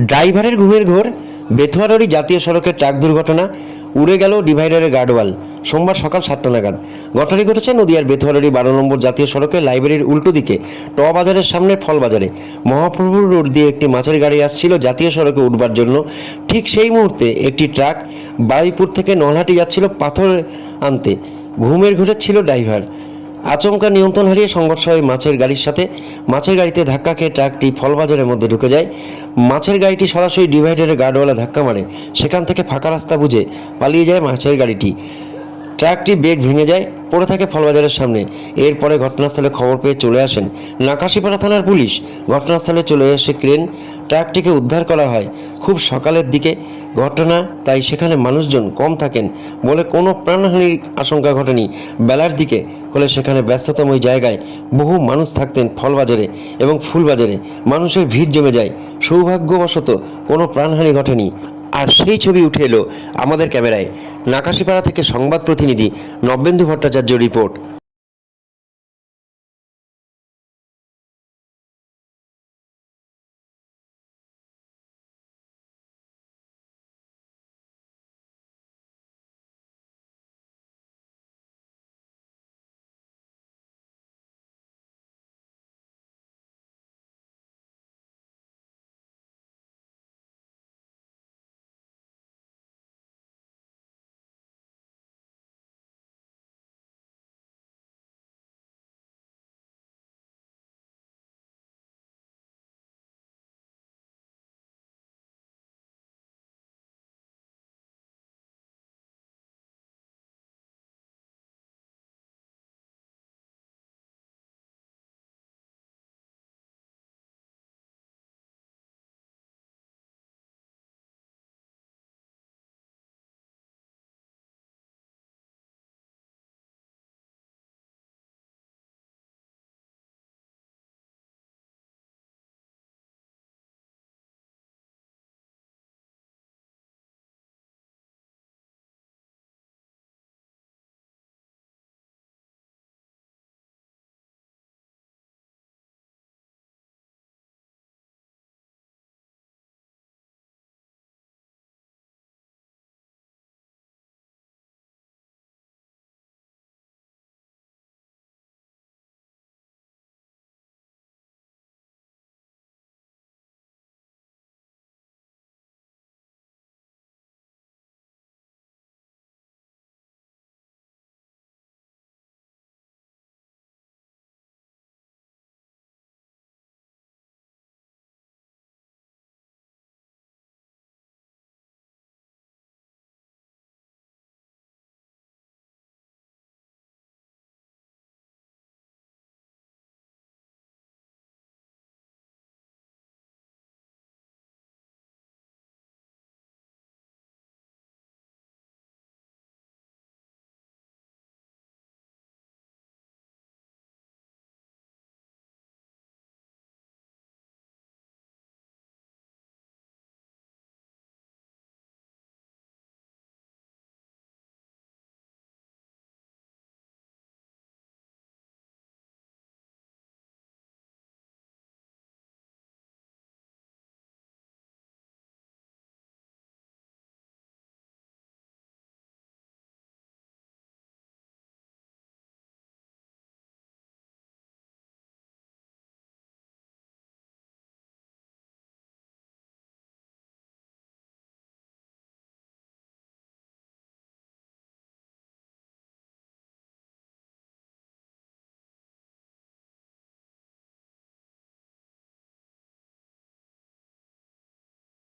ড্রাইভারের ঘুমের ঘোর, বেথুয়ারড়ি জাতীয় সড়কের ট্রাক দুর্ঘটনা, উড়ে গেল ডিভাইডারের গার্ডওয়াল। সোমবার সকাল সাতটা নাগাদ। ঘটনাটি ঘটেছে নদিয়ার বেথুয়ারড়ি বারো নম্বর জাতীয় সড়কে লাইব্রেরির উল্টো দিকে, ট বাজারের সামনে ফল বাজারে মহাপ্রভুর রোড দিয়ে একটি মাছের গাড়ি আসছিল জাতীয় সড়কে উঠবার জন্য। ঠিক সেই মুহূর্তে একটি ট্রাক বারুইপুর থেকে নলহাটি যাচ্ছিল পাথর আনতে। ঘুমের ঘুরে ছিল ড্রাইভার। আচমকা নিয়ন্ত্রণ হারিয়ে সংঘর্ষ হয় মাছের গাড়ির সাথে, মাছের গাড়িতে ধাক্কা খেয়ে ট্রাকটি ফলবাজারের মধ্যে ঢুকে যায়। মাছের গাড়িটি সরাসরি ডিভাইডারের গার্ডওয়ালা ধাক্কা মারে। সেখান থেকে ফাঁকা রাস্তা বুঝে পালিয়ে যায় মাছের গাড়িটি। ট্রাকটি বেগ ভেঙে যায়, পড়ে থাকে ফলবাজারের সামনে। এরপরে ঘটনাস্থলে খবর পেয়ে চলে আসেন নাকাশিপাড়া থানার পুলিশ। ঘটনাস্থলে চলে আসে ক্রেন। ট্রাকটিকে উদ্ধার করা হয়। খুব সকালের দিকে। ঘটনা, তাই সেখানে মানুষজন কম থাকেন বলে কোনো প্রাণহানির আশঙ্কা ঘটেনি। বেলার দিকে হলে সেখানে ব্যস্ততম ওই জায়গায় বহু মানুষ থাকতেন ফলবাজারে এবং ফুলবাজারে। মানুষের ভিড় জমে যায়। সৌভাগ্যবশত কোনো প্রাণহানি ঘটেনি। আর সেই ছবি উঠে এলো আমাদের ক্যামেরায়। নাকাশিপাড়া থেকে সংবাদ প্রতিনিধি নব্যেন্দু ভট্টাচার্য রিপোর্ট।